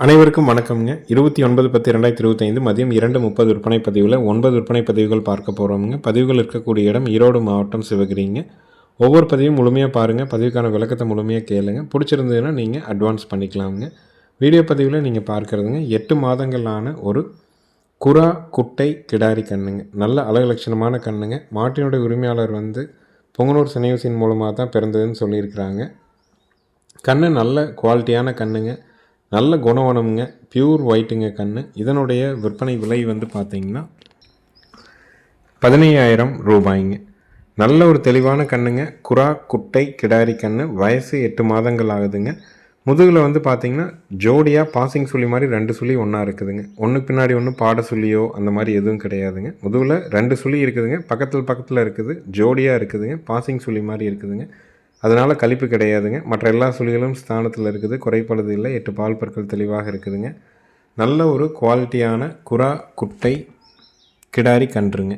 அனைவருக்கும் வணக்கம்ங்க. இருபத்தி ஒன்பது பத்து ரெண்டாயிரத்தி இருபத்தைந்து மதியம் இரண்டு முப்பது விற்பனை பதிவில் ஒன்பது விற்பனை பதிவுகள் பார்க்க போகிறோமுங்க பதிவுகள் இருக்கக்கூடிய இடம் ஈரோடு மாவட்டம் சிவகிரிங்க. ஒவ்வொரு பதிவும் முழுமையாக பாருங்கள் பதிவுக்கான விளக்கத்தை முழுமையாக கேளுங்க. பிடிச்சிருந்ததுன்னா நீங்கள் அட்வான்ஸ் பண்ணிக்கலாமுங்க. வீடியோ பதிவில் நீங்கள் பார்க்குறதுங்க எட்டு மாதங்களான ஒரு குரா குட்டை கிடாரி கண்ணுங்க. நல்ல அழகுலட்சணமான கண்ணுங்க. மாட்டினுடைய உரிமையாளர் வந்து பொங்கனூர் சனியூசின் மூலமாக தான் பிறந்ததுன்னு சொல்லியிருக்கிறாங்க. கண்ணு நல்ல குவாலிட்டியான கண்ணுங்க. நல்ல குணவனமுங்க பியூர் ஒயிட்டுங்க கண் இதனுடைய விற்பனை விலை வந்து பார்த்தீங்கன்னா பதினையாயிரம் ரூபாய்ங்க. நல்ல ஒரு தெளிவான கண்ணுங்க. குரா குட்டை கிடாரி கண் வயசு எட்டு மாதங்கள் ஆகுதுங்க. முதுகில் வந்து பார்த்தீங்கன்னா ஜோடியாக பாசிங் சுழி மாதிரி ரெண்டு சுழி ஒன்றா இருக்குதுங்க. ஒன்றுக்கு பின்னாடி ஒன்று பாட சுழியோ அந்த மாதிரி எதுவும் கிடையாதுங்க. முதுகில் ரெண்டு சுழி இருக்குதுங்க. பக்கத்தில் பக்கத்தில் இருக்குது. ஜோடியாக இருக்குதுங்க. பாசிங் சுழி மாதிரி இருக்குதுங்க. அதனால் கழிப்பு கிடையாதுங்க. மற்ற எல்லா சுழிகளும் ஸ்தானத்தில் இருக்குது. குறைப்பழுது இல்லை. எட்டு பால் பற்கள் தெளிவாக இருக்குதுங்க. நல்ல ஒரு குவாலிட்டியான குரா குட்டை கிடாரி கன்றுங்க.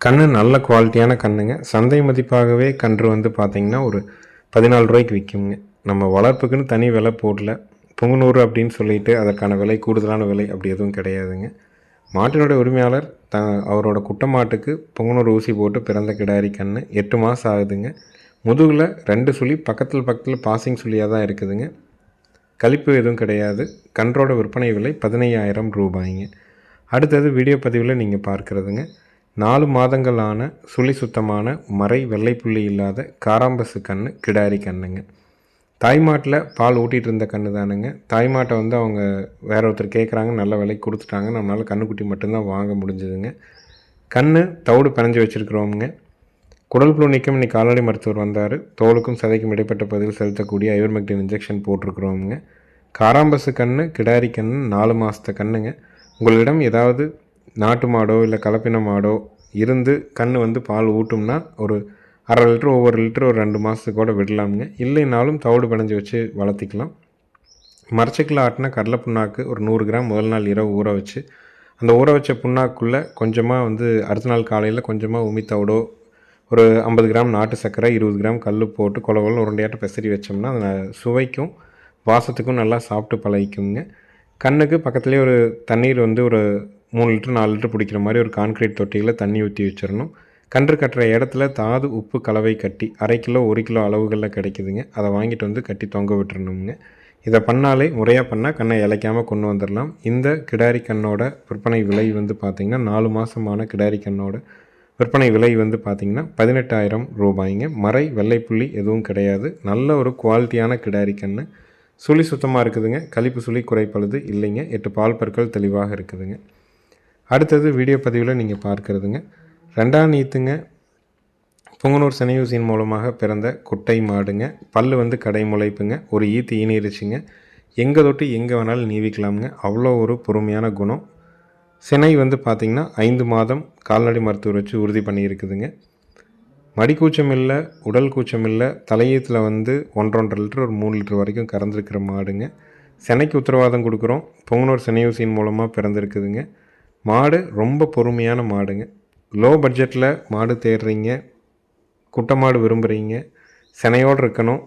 கன்று நல்ல குவாலிட்டியான கன்றுங்க சந்தை மதிப்பாகவே கன்று வந்து பார்த்திங்கன்னா ஒரு பதினாலு ரூபாய்க்கு விற்குங்க நம்ம வளர்ப்புக்குன்னு தனி விலை போடல. புங்குநூறு அப்படின்னு சொல்லிட்டு அதற்கான விலை கூடுதலான விலை அப்படி எதுவும் கிடையாதுங்க. மாட்டினுடைய உரிமையாளர் த அவரோட குட்டை மாட்டுக்கு புங்குநூறு ஊசி போட்டு பிறந்த கிடாரி கன்று எட்டு மாதம் ஆகுதுங்க. முதுகில் ரெண்டு சுழி பக்கத்தில் பக்கத்தில் பாசிங் சுழியாக தான் இருக்குதுங்க. கழிப்பு எதுவும் கிடையாது. கன்றோட விற்பனை விலை பதினையாயிரம் ரூபாய்ங்க. அடுத்தது வீடியோ பதிவில் நீங்கள் பார்க்குறதுங்க. நாலு மாதங்களான சுழி சுத்தமான மறை வெள்ளைப்புள்ளி இல்லாத காராம்பசு கன்று கிடாரி கண்ணுங்க. தாய்மாட்டில் பால் ஊட்டிகிட்டு இருந்த கன்று தானுங்க. தாய்மாட்டை வந்து அவங்க வேற ஒருத்தர் கேட்குறாங்க நல்ல விலைக்கு கொடுத்துட்டாங்க நம்மளால் கண்ணுக்குட்டி மட்டும்தான் வாங்க முடிஞ்சதுங்க. கன்று தவிடு பிணைஞ்சு வச்சுருக்குறோமுங்க. குடல் புழு நீக்கம் இன்னைக்கு கால்நடை மருத்துவர் வந்தார். தோலுக்கும் சதைக்கும் இடைப்பட்ட பகுதியில் செலுத்தக்கூடிய ஐவர்மெக்டின் இன்ஜெக்ஷன் போட்டிருக்கிறோமுங்க. காராம்பசு கன்று கிடாரி கன்று நாலு மாதத்து கண்ணுங்க. உங்களிடம் ஏதாவது நாட்டு மாடோ இல்லை கலப்பின மாடோ இருந்து கன்று வந்து பால் ஊட்டும்னா ஒரு அரை லிட்டர் ஒவ்வொரு லிட்டர் ஒரு ரெண்டு மாதத்துக்கு கூட விடலாமுங்க. இல்லைனாலும் தவிடு பிணைஞ்சு வச்சு வளர்த்திக்கலாம். மரச்சக்கில் ஆட்டினா கடலை புண்ணாக்கு ஒரு நூறு கிராம் முதல் நாள் இரவு ஊற வச்சு அந்த ஊற வச்ச புண்ணாக்குள்ளே கொஞ்சமாக வந்து அடுத்த நாள் காலையில் கொஞ்சமாக உமி தவிடோ ஒரு ஐம்பது கிராம் நாட்டு சர்க்கரை இருபது கிராம் கல் போட்டு கொல கொல உருண்டையாட்ட பெசரி வச்சோம்னா அது சுவைக்கும் வாசத்துக்கும் நல்லா சாப்பிட்டு பழகிக்குங்க. கண்ணுக்கு பக்கத்துலேயே ஒரு தண்ணீர் வந்து ஒரு மூணு லிட்டர் நாலு லிட்டர் பிடிக்கிற மாதிரி ஒரு கான்க்ரீட் தொட்டியில் தண்ணி ஊற்றி வச்சிடணும். கன்று கட்டுற இடத்துல தாது உப்பு கலவை கட்டி அரை கிலோ ஒரு கிலோ அளவுகளில் கிடைக்குதுங்க. அதை வாங்கிட்டு வந்து கட்டி தொங்க விட்டுறணுங்க. இதை பண்ணாலே முறையாக பண்ணால் கண்ணை இழைக்காமல் கொண்டு வந்துடலாம். இந்த கிடாரி கண்ணோட விற்பனை விலை வந்து பார்த்திங்கன்னா நாலு மாதமான கிடாரி கண்ணோட விற்பனை விலை வந்து பார்த்திங்கன்னா பதினெட்டாயிரம் ரூபாய்ங்க. மறை வெள்ளைப்புள்ளி எதுவும் கிடையாது. நல்ல ஒரு குவாலிட்டியான கிடாரி கன்று சுழி சுத்தமாக இருக்குதுங்க. கழிப்பு சுழி குறைப்பழுது இல்லைங்க. எட்டு பால் பற்கள் தெளிவாக இருக்குதுங்க. அடுத்தது வீடியோ பதிவில் நீங்கள் பார்க்குறதுங்க. ரெண்டாம் நீத்துங்க. பொங்கனூர் சனியூசியின் மூலமாக பிறந்த குட்டை மாடுங்க. பல் வந்து கடை முளைப்புங்க. ஒரு ஈத்து ஈனிருச்சுங்க. எங்கே தொட்டு எங்கே வேணாலும் நீவிக்கலாமுங்க. அவ்வளோ ஒரு பொறுமையான குணம். சினை வந்து பார்த்திங்கன்னா ஐந்து மாதம் கால்நடை மருத்துவர் வச்சு உறுதி பண்ணியிருக்குதுங்க. மடிக்கூச்சம் இல்லை உடல் கூச்சம் இல்லை தலையீத்தில் வந்து ஒன்றொன்றரை லிட்டர் ஒரு மூணு லிட்டர் வரைக்கும் கறந்துருக்கிற மாடுங்க. செனைக்கு உத்தரவாதம் கொடுக்குறோம். பொங்கனூர் செனையூசியின் மூலமாக பிறந்திருக்குதுங்க. மாடு ரொம்ப பொறுமையான மாடுங்க. லோ பட்ஜெட்டில் மாடு தேடுறீங்க குட்டை மாடு விரும்புகிறீங்க செனையோடு இருக்கணும்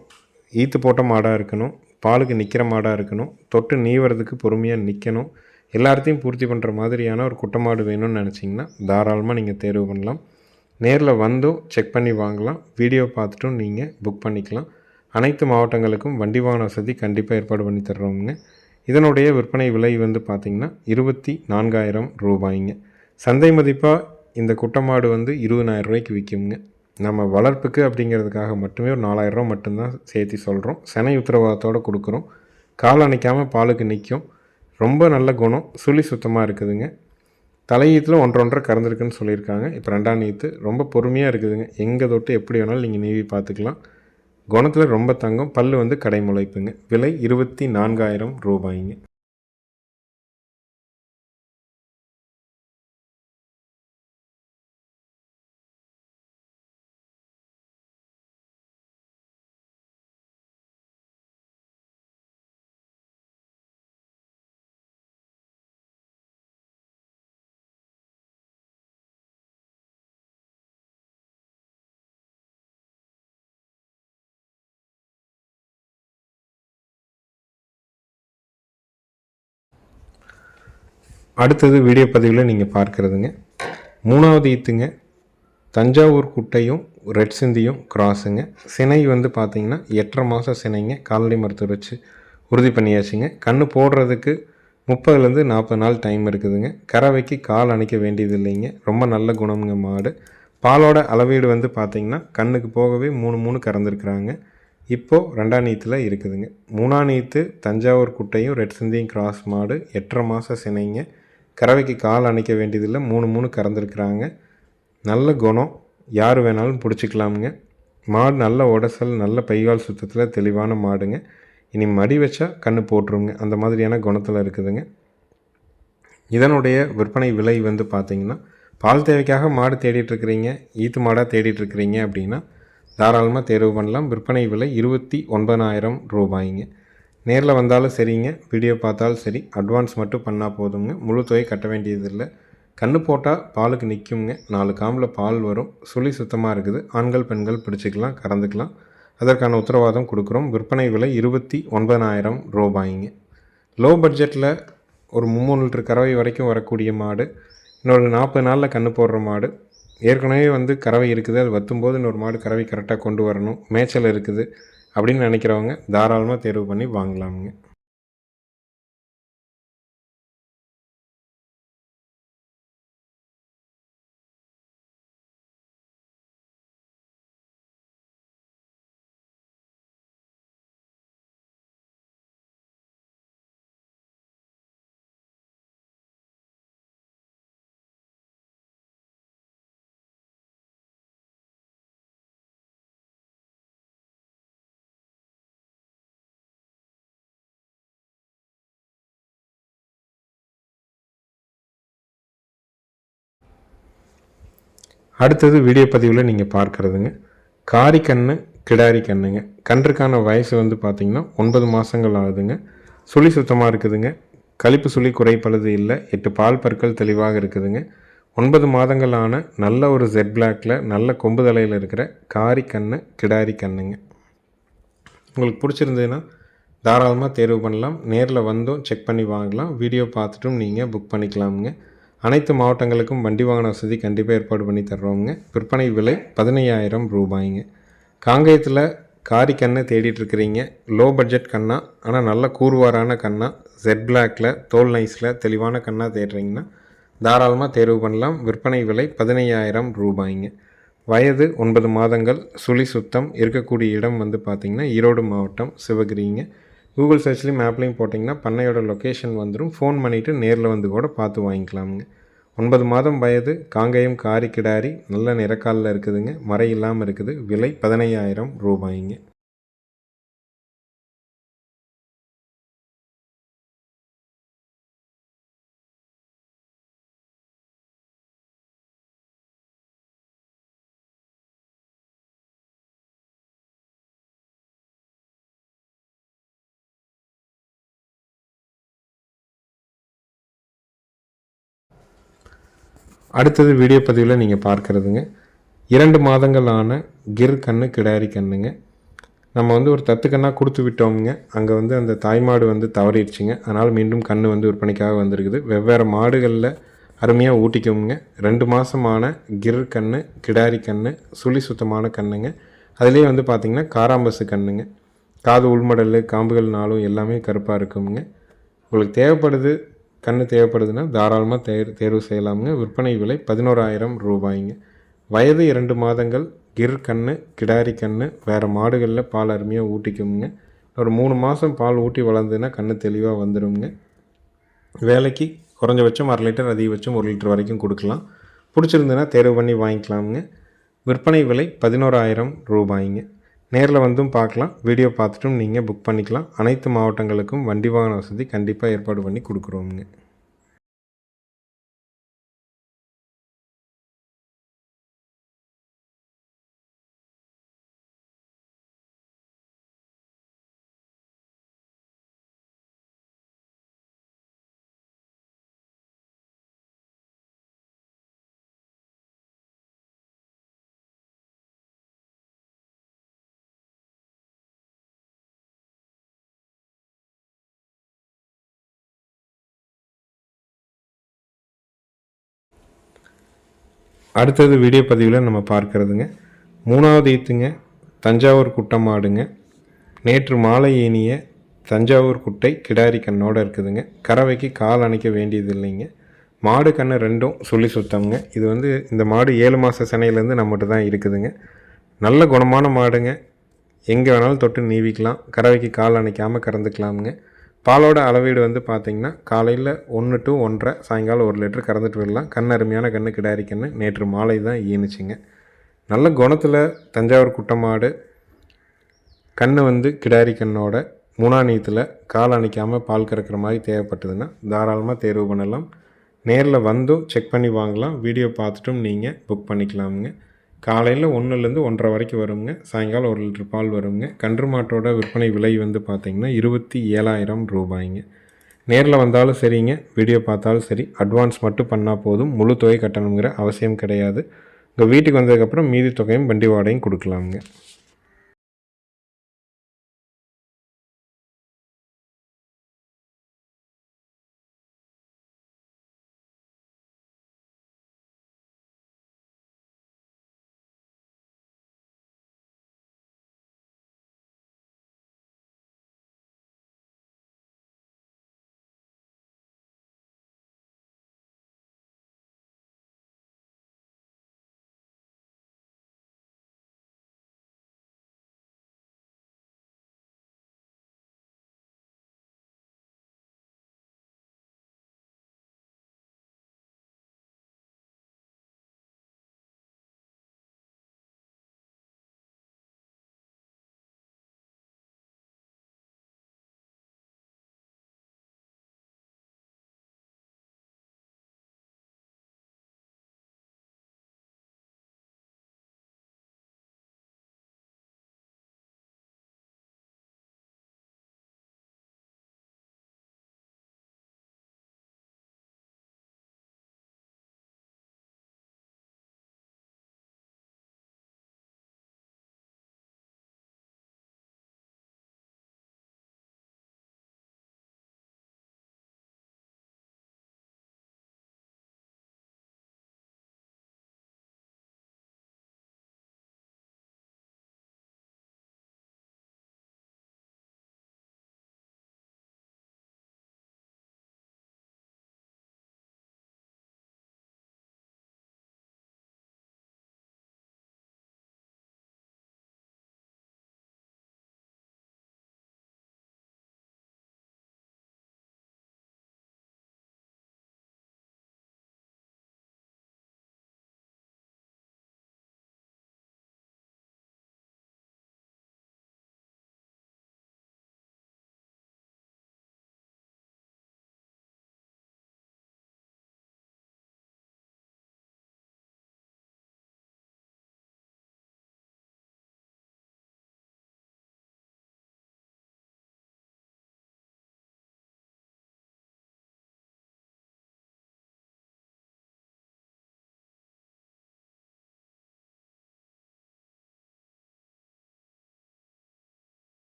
ஈத்து போட்ட மாடாக இருக்கணும் பாலுக்கு நிற்கிற மாடாக இருக்கணும் தொட்டு நீவறதுக்கு பொறுமையாக நிற்கணும் எல்லாத்தையும் பூர்த்தி பண்ணுற மாதிரியான ஒரு குட்டமாடு வேணும்னு நினச்சிங்கன்னா தாராளமாக நீங்கள் தேர்வு பண்ணலாம். நேரில் வந்தும் செக் பண்ணி வாங்கலாம். வீடியோ பார்த்துட்டும் நீங்கள் புக் பண்ணிக்கலாம். அனைத்து மாவட்டங்களுக்கும் வண்டி வாகன வசதி கண்டிப்பாக ஏற்பாடு பண்ணி தர்றோங்க இதனுடைய விற்பனை விலை வந்து பார்த்திங்கன்னா இருபத்தி நான்காயிரம் ரூபாய்ங்க. சந்தை மதிப்பாக இந்த குட்டமாடு வந்து இருபதாயிரம் ரூபாய்க்கு விற்குங்க நம்ம வளர்ப்புக்கு அப்படிங்கிறதுக்காக மட்டுமே ஒரு நாலாயிரரூவா மட்டும்தான் சேர்த்து சொல்கிறோம் செனை உத்தரவாதத்தோடு கொடுக்குறோம். கால் அணைக்காமல் பாலுக்கு நிற்கும் ரொம்ப நல்ல குணம். சுழி சுத்தமாக இருக்குதுங்க. தலையீத்தில் ஒன்றரை ஒன்றரை கறந்துருக்குன்னு சொல்லியிருக்காங்க. இப்போ ரெண்டாம் நீத்து. ரொம்ப பொறுமையாக இருக்குதுங்க. எங்கே தொட்டு எப்படி வேணாலும் நீங்கள் நீவி பார்த்துக்கலாம் குணத்தில் ரொம்ப தங்கம். பல் வந்து கடைமுளைப்புங்க விலை இருபத்தி நான்காயிரம் ரூபாய்ங்க. அடுத்தது வீடியோ பதிவில் நீங்கள் பார்க்குறதுங்க. மூணாவது ஈத்துங்க. தஞ்சாவூர் குட்டையும் ரெட் சிந்தியும் கிராஸுங்க. சினை வந்து பார்த்தீங்கன்னா எட்டரை மாதம் சினைங்க. கால்நடை மருத்துவர் வச்சு உறுதி பண்ணியாச்சுங்க. கன்று போடுறதுக்கு முப்பதுலேருந்து நாற்பது நாள் டைம் இருக்குதுங்க. கறவைக்கு கால் அணைக்க வேண்டியது இல்லைங்க ரொம்ப நல்ல குணமுங்க மாடு. பாலோட அளவீடு வந்து பார்த்தீங்கன்னா கண்ணுக்கு போகவே மூணு மூணு கறந்துருக்குறாங்க. இப்போது ரெண்டாம் நீத்தில் இருக்குதுங்க. மூணாம் நீத்து தஞ்சாவூர் குட்டையும் ரெட் சிந்தியும் கிராஸ் மாடு. எட்டரை மாதம் சினைங்க. கறவைக்கு கால் அணைக்க வேண்டியதில்லை. மூணு மூணு கறந்துருக்குறாங்க. நல்ல குணம். யார் வேணாலும் பிடிச்சிக்கலாமுங்க. மாடு நல்ல உடசல் நல்ல பைகால் சுத்தத்தில் தெளிவான மாடுங்க. இனி மடி வச்சா கன்று போட்டுருங்க. அந்த மாதிரியான குணத்தில் இருக்குதுங்க. இதனுடைய விற்பனை விலை வந்து பார்த்திங்கன்னா பால் தேவைக்காக மாடு தேடிட்டுருக்கிறீங்க ஈத்து மாடாக தேடிட்டுருக்கிறீங்க அப்படின்னா தாராளமாக தேர்வு பண்ணலாம். விற்பனை விலை இருபத்தி ஒன்பதாயிரம் ரூபாய்ங்க. நேரில் வந்தாலும் சரிங்க. வீடியோ பார்த்தாலும் சரி. அட்வான்ஸ் மட்டும் பண்ணால் போதுங்க. முழு தொகை கட்ட வேண்டியதில்லை. கன்று போட்டால் பாலுக்கு நிற்குங்க நாலு காம்பில் பால் வரும். சுழி சுத்தமாக இருக்குது. ஆண்கள் பெண்கள் பிடிச்சிக்கலாம் கறந்துக்கலாம். அதற்கான உத்தரவாதம் கொடுக்குறோம். விற்பனை விலை இருபத்தி ஒன்பதாயிரம் ரூபாய்ங்க. லோ பட்ஜெட்டில் ஒரு மும்மூணு லிட்டர் கறவை வரைக்கும் வரக்கூடிய மாடு. இன்னொரு நாற்பது நாளில் கன்று போடுற மாடு. ஏற்கனவே வந்து கறவை இருக்குது. அது வத்தும்போது இன்னொரு மாடு கறவை கரெக்டாக கொண்டு வரணும். மேய்ச்சல் இருக்குது. அப்படின்னு நினைக்கிறவங்க தாராளமாக தேர்வு பண்ணி வாங்கலாமுங்க. அடுத்தது வீடியோ பதிவில் நீங்கள் பார்க்குறதுங்க. காரி கண்ணு கிடாரி கண்ணுங்க. கன்றுக்கான வயசு வந்து பார்த்திங்கன்னா ஒன்பது மாதங்கள் ஆகுதுங்க. சுழி சுத்தமாக இருக்குதுங்க. கழிப்பு சுழி குறைப்பழுது இல்லை. எட்டு பால் பற்கள் தெளிவாக இருக்குதுங்க. ஒன்பது மாதங்களான நல்ல ஒரு ஜெட் பிளாக்கில் நல்ல கொம்பு தலையில் இருக்கிற காரி கண்ணு கிடாரி கண்ணுங்க. உங்களுக்கு பிடிச்சிருந்ததுன்னா தாராளமாக தேர்வு பண்ணலாம். நேரில் வந்தும் செக் பண்ணி வாங்கலாம். வீடியோ பார்த்துட்டும் நீங்கள் புக் பண்ணிக்கலாமுங்க. அனைத்து மாவட்டங்களுக்கும் வண்டி வாகன வசதி கண்டிப்பாக ஏற்பாடு பண்ணி தர்றோங்க விற்பனை விலை பதினையாயிரம் ரூபாய்ங்க. காங்கேயத்தில் காரி கண்ணை தேடிட்டுருக்கிறீங்க லோ பட்ஜெட் கண்ணா ஆனால் நல்ல கூறுவாரான கண்ணா ஜெட் பிளாக்கில் தோல் நைஸில் தெளிவான கண்ணா தேடுறீங்கன்னா தாராளமாக தேர்வு பண்ணலாம். விற்பனை விலை பதினையாயிரம் ரூபாய்ங்க. வயது ஒன்பது மாதங்கள் சுழி சுத்தம் இருக்கக்கூடிய இடம் வந்து பார்த்திங்கன்னா ஈரோடு மாவட்டம் சிவகிரிங்க. கூகுள் சர்ச்லேயும் மேப்லேயும் போட்டிங்கன்னா பண்ணையோட லொக்கேஷன் வந்துடும் ஃபோன் பண்ணிவிட்டு நேரில் வந்து கூட பார்த்து வாங்கிக்கலாமுங்க. ஒன்பது மாதம் வயது காங்கேயம் காரி கிடாரி நல்ல நிறக்காலில் இருக்குதுங்க. மறை இல்லாமல் இருக்குது. விலை பதினையாயிரம் ரூபாய்ங்க. அடுத்தது வீடியோ பதிவில் நீங்கள் பார்க்குறதுங்க. இரண்டு மாதங்கள் ஆன கிர் கன்று கிடாரி கண்ணுங்க. நம்ம வந்து ஒரு தத்து கண்ணாக கொடுத்து விட்டோமுங்க. அங்கே வந்து அந்த தாய்மாடு வந்து தவறிடுச்சுங்க. அதனால் மீண்டும் கன்று வந்து விற்பனைக்காக வந்திருக்குது. வெவ்வேறு மாடுகளில் அருமையாக ஊட்டிக்கோங்க ரெண்டு மாதமான கிர் கன்று கிடாரி கன்று சுழி சுத்தமான கண்ணுங்க. அதுலேயே வந்து பார்த்திங்கன்னா காராம்பசு கண்ணுங்க. காது உள்மடல் காம்புகள் நாளும் எல்லாமே கருப்பாக இருக்குங்க. உங்களுக்கு தேவைப்படுது கன்று தேவைப்படுதுன்னா தாராளமாக தேர் தேர்வு செய்யலாமுங்க. விற்பனை விலை பதினோராயிரம் ரூபாய்ங்க. வயது இரண்டு மாதங்கள் கிர் கன்று கிடாரி கன்று வேறு மாடுகளில் பால் அருமையாக ஊட்டிக்குங்க ஒரு மூணு மாதம் பால் ஊட்டி வளர்ந்ததுன்னா கன்று தெளிவாக வந்துடுங்க வேலைக்கு குறைஞ்சபட்சம் அரை லிட்டர் அதிகபட்சம் ஒரு லிட்டர் வரைக்கும் கொடுக்கலாம். பிடிச்சிருந்துன்னா தேர்வு பண்ணி வாங்கிக்கலாமுங்க. விற்பனை விலை பதினோராயிரம் ரூபாய்ங்க. நேரில் வந்தும் பார்க்கலாம். வீடியோ பார்த்துட்டும் நீங்கள் புக் பண்ணிக்கலாம். அனைத்து மாவட்டங்களுக்கும் வண்டி வாகன வசதி கண்டிப்பாக ஏற்பாடு பண்ணி கொடுக்குறோமுங்க. அடுத்தது வீடியோ பதிவில் நம்ம பார்க்கறதுங்க. மூணாவது ஈத்துங்க தஞ்சாவூர் குட்டை மாடுங்க நேற்று மாலை ஏனிய தஞ்சாவூர் குட்டை கிடாரி கண்ணோடு இருக்குதுங்க. கறவைக்கு கால் அணைக்க வேண்டியது இல்லைங்க மாடு கண்ணு ரெண்டும் சொல்லி சுத்தம்ங்க. இது வந்து இந்த மாடு ஏழு மாத சினையிலேருந்து நம்மகிட்ட தான் இருக்குதுங்க. நல்ல குணமான மாடுங்க. எங்கே வேணாலும் தொட்டு நீவிக்கலாம். கறவைக்கு கால் அணைக்காமல் கறந்துக்கலாமுங்க. பாலோட அளவீடு வந்து பார்த்திங்கன்னா காலையில் ஒன்று டு ஒன்றரை சாயங்காலம் ஒரு லிட்டர் கறந்துட்டு வரலாம் கண் அருமையான கண்ணு கிடாரி கன்று நேற்று மாலை தான் ஈனுச்சுங்க. நல்ல குணத்தில் தஞ்சாவூர் குட்டமாடு கண்ணு வந்து கிடாரி கண்ணோட மூணாநீத்தில் கால் அணைக்காமல் பால் கறக்கிற மாதிரி தேவைப்பட்டதுன்னா தாராளமாக தேர்வு பண்ணலாம். நேரில் வந்தும் செக் பண்ணி வாங்கலாம். வீடியோ பார்த்துட்டும் நீங்கள் புக் பண்ணிக்கலாமுங்க. காலையில் ஒன்றுலேருந்து ஒன்றரை வரைக்கும் வருங்க. சாயங்காலம் ஒரு லிட்டர் பால் வருங்க. கன்று மாட்டோட விற்பனை விலை வந்து பார்த்திங்கன்னா இருபத்தி ஏழாயிரம் ரூபாய்ங்க. நேரில் வந்தாலும் சரிங்க. வீடியோ பார்த்தாலும் சரி. அட்வான்ஸ் மட்டும் பண்ணால் போதும். முழு தொகை கட்டணுங்கிற அவசியம் கிடையாது. உங்கள் வீட்டுக்கு வந்ததுக்கப்புறம் மீதி தொகையும் வண்டி வாடகையும் கொடுக்கலாமுங்க.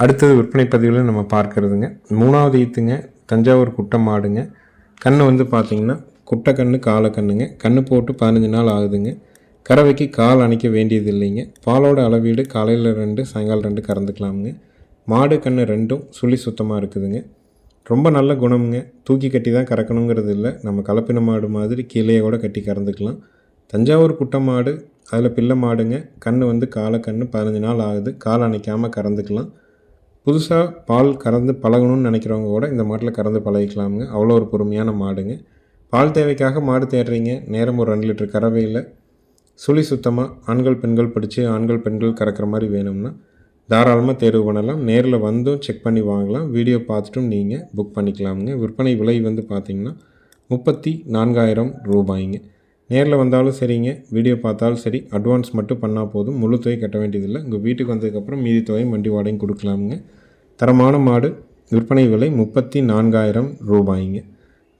அடுத்தது விற்பனை பதிவில் நம்ம பார்க்கறதுங்க. மூணாவது ஈத்துங்க தஞ்சாவூர் குட்டை மாடுங்க கன்று வந்து பார்த்திங்கன்னா குட்டை கன்று காலை கண்ணுங்க கன்று போட்டு பதினஞ்சு நாள் ஆகுதுங்க. கறவைக்கு கால் அணைக்க வேண்டியது இல்லைங்க பாலோட அளவீடு காலையில் ரெண்டு சாயங்காலம் ரெண்டு கறந்துக்கலாமுங்க. மாடு கன்று ரெண்டும் சுழி சுத்தமாக இருக்குதுங்க. ரொம்ப நல்ல குணமுங்க. தூக்கி கட்டி தான் கறக்கணுங்கிறது இல்லை. நம்ம கலப்பின மாடு மாதிரி கீழே கூட கட்டி கறந்துக்கலாம். தஞ்சாவூர் குட்டை மாடு அதில் பிள்ளை மாடுங்க. கன்று வந்து காலை கன்று பதினஞ்சு நாள் ஆகுது. கால் அணைக்காமல் கறந்துக்கலாம். புதுசாக பால் கறந்து பழகணும்னு நினைக்கிறவங்க கூட இந்த மாட்டில் கறந்து பழகிக்கலாமுங்க. அவ்வளோ ஒரு பொறுமையான மாடுங்க. பால் தேவைக்காக மாடு தேடுறீங்க. நேரம் ஒரு ரெண்டு லிட்டர் கறவையில் சுழி சுத்தமாக ஆண்கள் பெண்கள் பிடிச்சி ஆண்கள் பெண்கள் கறக்கிற மாதிரி வேணும்னா தாராளமாக தேர்வு பண்ணலாம். நேரில் வந்தும் செக் பண்ணி வாங்கலாம். வீடியோ பார்த்துட்டும் நீங்கள் புக் பண்ணிக்கலாமுங்க. விற்பனை விலை வந்து பார்த்திங்கன்னா முப்பத்தி நான்காயிரம் ரூபாய்ங்க. நேரில் வந்தாலும் சரிங்க. வீடியோ பார்த்தாலும் சரி. அட்வான்ஸ் மட்டும் பண்ணால் போதும். முழு தொகை கட்ட வேண்டியதில்லை. உங்கள் வீட்டுக்கு வந்ததுக்கப்புறம் மீதி தொகையும் வண்டி வாடகையும் கொடுக்கலாமுங்க. தரமான மாடு. விற்பனை விலை முப்பத்தி நான்காயிரம் ரூபாய்ங்க.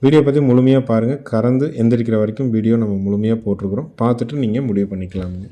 வீடியோ பற்றி முழுமையாக பாருங்கள் கறந்து எந்திரிக்கிற வரைக்கும் வீடியோ நம்ம முழுமையாக போட்டிருக்கிறோம். பார்த்துட்டு நீங்கள் முடிவு பண்ணிக்கலாமுங்க.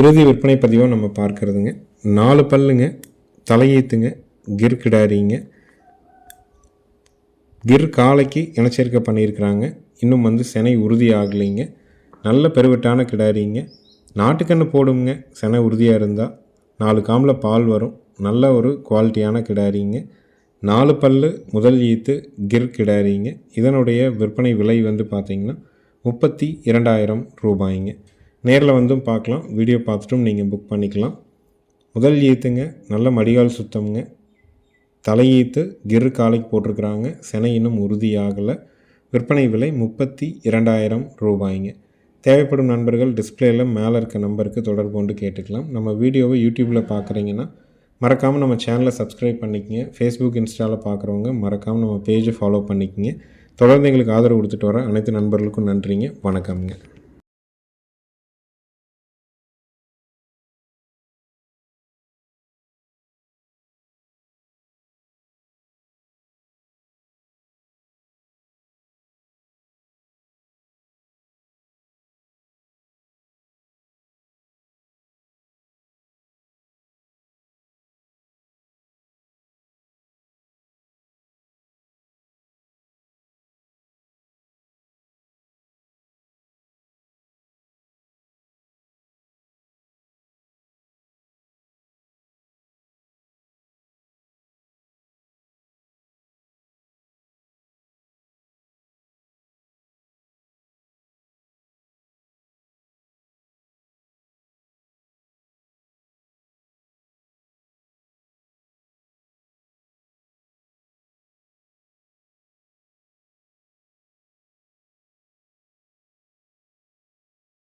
இறுதி விற்பனை பதிவாக நம்ம பார்க்கறதுங்க. நாலு பல்லுங்க தலையீத்துங்க கிர் கிடாரிங்க. கிர் காலைக்கு இனச்சேர்க்கை பண்ணியிருக்கிறாங்க. இன்னும் வந்து செனை உறுதி ஆகலைங்க நல்ல பெருவெட்டான கிடாரிங்க. நாட்டுக்கன்று போடுங்க செனை உறுதியாக இருந்தால் நாலு காமில் பால் வரும். நல்ல ஒரு குவாலிட்டியான கிடாரிங்க. நாலு பல்லு முதல் ஈத்து கிர் கிடாரிங்க. இதனுடைய விற்பனை விலை வந்து பார்த்திங்கன்னா முப்பத்தி இரண்டாயிரம் ரூபாய்ங்க. நேரில் வந்தும் பார்க்கலாம். வீடியோ பார்த்துட்டும் நீங்கள் புக் பண்ணிக்கலாம். முதல் ஈத்துங்க நல்ல மடிகால் சுத்தம்ங்க. தலையீத்து கிரு காலைக்கு போட்டிருக்கிறாங்க. செனை இன்னும் உறுதியாகலை. விற்பனை விலை முப்பத்தி இரண்டாயிரம் ரூபாய்ங்க. தேவைப்படும் நண்பர்கள் டிஸ்பிளேயில் மேலே இருக்க நம்பருக்கு தொடர்பு கொண்டு கேட்டுக்கலாம். நம்ம வீடியோவை யூடியூப்பில் பார்க்குறீங்கன்னா மறக்காமல் நம்ம சேனலை சப்ஸ்கிரைப் பண்ணிக்கங்க. ஃபேஸ்புக் இன்ஸ்டாவில் பார்க்குறவங்க மறக்காமல் நம்ம பேஜை ஃபாலோ பண்ணிக்கங்க. தொடர்ந்து எங்களுக்கு ஆதரவு கொடுத்துட்டு வர அனைத்து நண்பர்களுக்கும் நன்றிங்க. வணக்கம்ங்க.